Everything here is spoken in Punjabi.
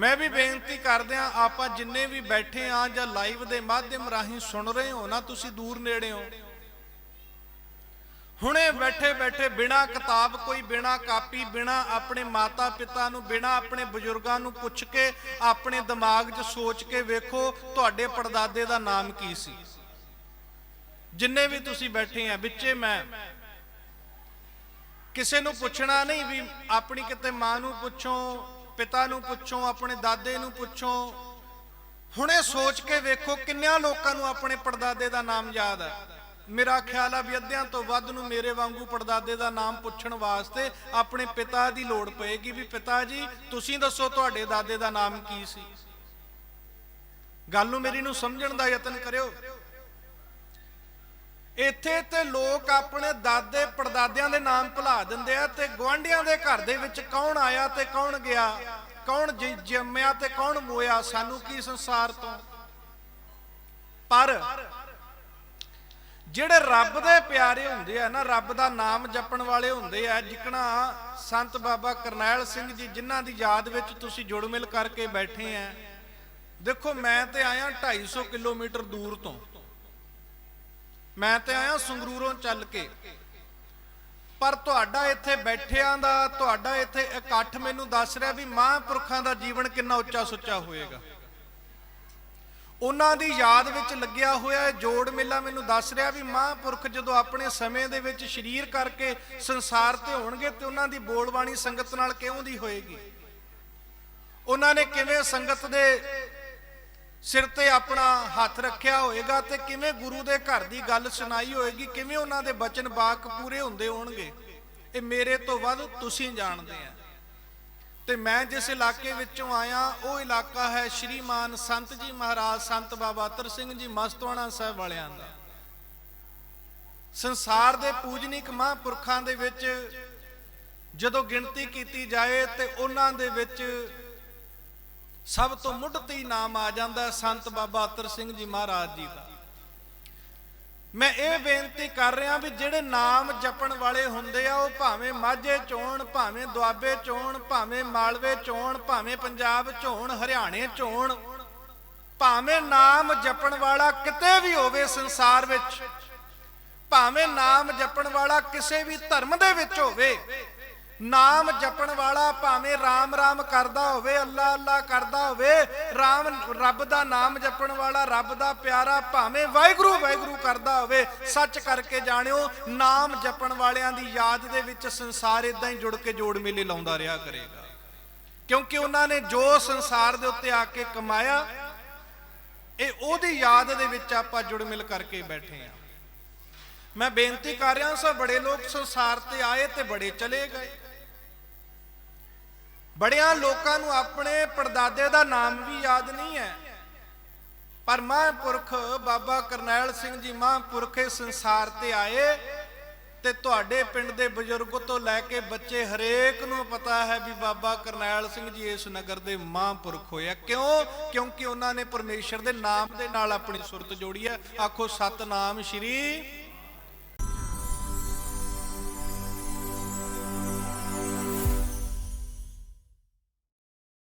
ਮੈਂ ਵੀ ਬੇਨਤੀ ਕਰਦਿਆਂ ਆਪਾਂ ਜਿੰਨੇ ਵੀ ਬੈਠੇ ਆ ਜਾਂ ਲਾਈਵ ਦੇ ਮਾਧਿਅਮ ਰਾਹੀਂ ਸੁਣ ਰਹੇ ਹੋ ਨਾ, ਤੁਸੀਂ ਦੂਰ ਨੇੜੇ ਹੋ। ਹੁਣੇ ਬੈਠੇ ਬੈਠੇ ਬਿਨਾ ਕਿਤਾਬ, ਕੋਈ ਬਿਨਾ ਕਾਪੀ, ਬਿਨਾ ਆਪਣੇ ਮਾਤਾ ਪਿਤਾ ਨੂੰ, ਬਿਨਾ ਆਪਣੇ ਬਜ਼ੁਰਗਾਂ ਨੂੰ ਪੁੱਛ ਕੇ, ਆਪਣੇ ਦਿਮਾਗ 'ਚ ਸੋਚ ਕੇ ਵੇਖੋ, ਤੁਹਾਡੇ ਪੜਦਾਦੇ ਦਾ ਨਾਮ ਕੀ ਸੀ। ਜਿੰਨੇ ਵੀ ਤੁਸੀਂ ਬੈਠੇ ਆ, ਵਿੱਚੇ ਮੈਂ। ਕਿਸੇ ਨੂੰ ਪੁੱਛਣਾ ਨਹੀਂ ਵੀ ਆਪਣੀ ਕਿਤੇ ਮਾਂ ਨੂੰ ਪੁੱਛੋ ਪਿਤਾ ਨੂੰ ਪੁੱਛੋ, ਆਪਣੇ ਦਾਦੇ ਨੂੰ ਪੁੱਛੋ। ਹੁਣੇ ਸੋਚ ਕੇ ਵੇਖੋ ਕਿੰਨਿਆਂ ਲੋਕਾਂ ਨੂੰ ਆਪਣੇ ਪੜਦਾਦੇ ਦਾ ਨਾਮ ਯਾਦ ਹੈ ਮੇਰਾ ਖਿਆਲ ਆ ਵੀ ਅੱਧਿਆਂ ਤੋਂ ਵੱਧ ਨੂੰ ਮੇਰੇ ਵਾਂਗੂ ਪੜਦਾਦੇ ਦਾ ਨਾਮ ਪੁੱਛਣ ਵਾਸਤੇ ਆਪਣੇ ਪਿਤਾ ਦੀ ਲੋੜ ਪਏਗੀ ਵੀ, ਪਿਤਾ ਜੀ, ਤੁਸੀਂ ਦੱਸੋ ਤੁਹਾਡੇ ਦਾਦੇ ਦਾ ਨਾਮ ਕੀ ਸੀ? ਗੱਲ ਨੂੰ ਮੇਰੀ ਨੂੰ ਸਮਝਣ ਦਾ ਯਤਨ ਕਰਿਓ। ਇੱਥੇ ਤੇ ਲੋਕ ਆਪਣੇ ਦਾਦੇ ਪੜਦਾਦਿਆਂ ਦੇ ਨਾਮ ਭੁਲਾ ਦਿੰਦੇ ਆ ਤੇ ਗਵਾਂਢੀਆਂ ਦੇ ਘਰ ਦੇ ਵਿੱਚ ਕੌਣ ਆਇਆ ਤੇ ਕੌਣ ਗਿਆ? ਕੌਣ ਜੰਮਿਆ ਤੇ ਕੌਣ ਮੋਇਆ? ਸਾਨੂੰ ਕੀ ਸੰਸਾਰ ਤੋਂ? ਪਰ ਜਿਹੜੇ ਰੱਬ ਦੇ ਪਿਆਰੇ ਹੁੰਦੇ ਆ ਨਾ, ਰੱਬ ਦਾ ਨਾਮ ਜਪਣ ਵਾਲੇ ਹੁੰਦੇ ਆ, ਜਿਕਣਾ ਸੰਤ ਬਾਬਾ ਕਰਨੈਲ ਸਿੰਘ ਜੀ, ਜਿਨ੍ਹਾਂ ਦੀ ਯਾਦ ਵਿੱਚ ਤੁਸੀਂ ਜੁੜ ਮਿਲ ਕਰਕੇ ਬੈਠੇ ਆ। ਦੇਖੋ, ਮੈਂ ਤੇ ਆਇਆ 250 ਕਿਲੋਮੀਟਰ ਦੂਰ ਤੋਂ। ਮੈਂ ਤੇ ਆਇਆ ਸੰਗਰੂਰੋਂ ਚੱਲ ਕੇ। ਪਰ ਤੁਹਾਡਾ ਇੱਥੇ ਬੈਠਿਆਂ ਦਾ, ਤੁਹਾਡਾ ਇੱਥੇ ਇਕੱਠ ਮੈਨੂੰ ਦੱਸ ਰਿਹਾ ਵੀ ਮਹਾਂਪੁਰਖਾਂ ਦਾ ਜੀਵਨ ਕਿੰਨਾ ਉੱਚਾ ਸੁੱਚਾ ਹੋਏਗਾ। ਉਹਨਾਂ ਦੀ ਯਾਦ ਵਿੱਚ ਲੱਗਿਆ ਹੋਇਆ ਜੋੜ ਮੇਲਾ ਮੈਨੂੰ ਦੱਸ ਰਿਹਾ ਵੀ ਮਹਾਂਪੁਰਖ ਜਦੋਂ ਆਪਣੇ ਸਮੇਂ ਦੇ ਵਿੱਚ ਸ਼ਰੀਰ ਕਰਕੇ ਸੰਸਾਰ ਤੇ ਹੋਣਗੇ ਤੇ ਉਹਨਾਂ ਦੀ ਬੋਲਬਾਣੀ ਸੰਗਤ ਨਾਲ ਕਿਉਂ ਦੀ ਹੋਏਗੀ? ਉਹਨਾਂ ਨੇ ਕਿਵੇਂ ਸੰਗਤ ਦੇ ਸਿਰ ਤੇ ਆਪਣਾ ਹੱਥ ਰੱਖਿਆ ਹੋਏਗਾ ਤੇ ਕਿਵੇਂ ਗੁਰੂ ਦੇ ਘਰ ਦੀ ਗੱਲ ਸੁਣਾਈ ਹੋਏਗੀ, ਕਿਵੇਂ ਉਹਨਾਂ ਦੇ ਬਚਨ ਬਾਕ ਪੂਰੇ ਹੁੰਦੇ ਹੋਣਗੇ, ਇਹ ਮੇਰੇ ਤੋਂ ਵੱਧ ਤੁਸੀਂ ਜਾਣਦੇ ਆ। ਤੇ ਮੈਂ ਜਿਸ ਇਲਾਕੇ ਵਿੱਚੋਂ ਆਇਆ, ਉਹ ਇਲਾਕਾ ਹੈ ਸ਼੍ਰੀਮਾਨ ਸੰਤ ਜੀ ਮਹਾਰਾਜ, ਸੰਤ ਬਾਬਾ ਅਤਰ ਸਿੰਘ ਜੀ ਮਸਤਵਾਣਾ ਸਾਹਿਬ ਵਾਲਿਆਂ ਦਾ। ਸੰਸਾਰ ਦੇ ਪੂਜਨੀਕ ਮਹਾਂਪੁਰਖਾਂ ਦੇ ਵਿੱਚ ਜਦੋਂ ਗਿਣਤੀ ਕੀਤੀ ਜਾਏ ਤੇ ਉਹਨਾਂ ਦੇ ਵਿੱਚ ਸਭ ਤੋਂ ਮੁੱਢ ਮੁੱਢਤੀ ਨਾਮ ਆ ਜਾਂਦਾ ਸੰਤ ਬਾਬਾ ਅਤਰ ਸਿੰਘ ਜੀ ਮਹਾਰਾਜ ਜੀ ਦਾ। ਮੈਂ ਇਹ ਬੇਨਤੀ ਕਰ ਰਿਹਾ ਵੀ ਜਿਹੜੇ ਨਾਮ ਜਪਣ ਵਾਲੇ ਹੁੰਦੇ ਆ, ਉਹ ਭਾਵੇਂ ਮਾਝੇ ਚੋਣ, ਭਾਵੇਂ ਦੁਆਬੇ ਚੋਣ, ਭਾਵੇਂ ਮਾਲਵੇ ਚੋਣ, ਭਾਵੇਂ ਪੰਜਾਬ ਚੋਣ, ਹਰਿਆਣੇ ਚੋਣ, ਭਾਵੇਂ ਨਾਮ ਜਪਣ ਵਾਲਾ ਕਿਤੇ ਵੀ ਹੋਵੇ ਸੰਸਾਰ ਵਿੱਚ, ਭਾਵੇਂ ਨਾਮ ਜਪਣ ਵਾਲਾ ਕਿਸੇ ਵੀ ਧਰਮ ਦੇ ਵਿੱਚ ਹੋਵੇ ਨਾਮ ਜਪਣ ਵਾਲਾ ਭਾਵੇਂ ਰਾਮ ਰਾਮ ਕਰਦਾ ਹੋਵੇ, ਅੱਲਾ ਅੱਲਾ ਕਰਦਾ ਹੋਵੇ, ਰਾਮ ਰੱਬ ਦਾ ਨਾਮ ਜਪਣ ਵਾਲਾ, ਰੱਬ ਦਾ ਪਿਆਰਾ ਭਾਵੇਂ ਵਾਹਿਗੁਰੂ ਵਾਹਿਗੁਰੂ ਕਰਦਾ ਹੋਵੇ, ਸੱਚ ਕਰਕੇ ਜਾਣਿਓ, ਨਾਮ ਜਪਣ ਵਾਲਿਆਂ ਦੀ ਯਾਦ ਦੇ ਵਿੱਚ ਸੰਸਾਰ ਇਦਾਂ ਹੀ ਜੁੜ ਕੇ ਜੋੜ ਮੇਲੇ ਲਾਉਂਦਾ ਰਿਹਾ ਕਰੇਗਾ। ਕਿਉਂਕਿ ਉਹਨਾਂ ਨੇ ਜੋ ਸੰਸਾਰ ਦੇ ਉੱਤੇ ਆ ਕੇ ਕਮਾਇਆ, ਇਹ ਉਹਦੀ ਯਾਦ ਦੇ ਵਿੱਚ ਆਪਾਂ ਜੁੜ ਮਿਲ ਕਰਕੇ ਬੈਠੇ ਆ ਮੈਂ ਬੇਨਤੀ ਕਰ ਰਿਹਾ ਸੋ, ਬੜੇ ਲੋਕ ਸੰਸਾਰ ਤੇ ਆਏ ਤੇ ਬੜੇ ਚਲੇ ਗਏ। ਬੜਿਆਂ ਲੋਕਾਂ ਨੂੰ ਆਪਣੇ ਪੜਦਾਦੇ ਦਾ ਨਾਮ ਵੀ ਯਾਦ ਨਹੀਂ ਹੈ। ਪਰ ਮਹਾਂਪੁਰਖ ਬਾਬਾ ਕਰਨੈਲ ਸਿੰਘ ਜੀ ਮਹਾਂਪੁਰਖ ਇਸ ਸੰਸਾਰ ਤੇ ਆਏ ਤੇ ਤੁਹਾਡੇ ਪਿੰਡ ਦੇ ਬਜ਼ੁਰਗ ਤੋਂ ਲੈ ਕੇ ਬੱਚੇ ਹਰੇਕ ਨੂੰ ਪਤਾ ਹੈ ਵੀ ਬਾਬਾ ਕਰਨੈਲ ਸਿੰਘ ਜੀ ਇਸ ਨਗਰ ਦੇ ਮਹਾਂਪੁਰਖ ਹੋਏ ਆ। ਕਿਉਂ? ਕਿਉਂਕਿ ਉਹਨਾਂ ਨੇ ਪਰਮੇਸ਼ਰ ਦੇ ਨਾਮ ਦੇ ਨਾਲ ਆਪਣੀ ਸੁਰਤ ਜੋੜੀ ਹੈ। ਆਖੋ, ਸਤਨਾਮ ਸ਼੍ਰੀ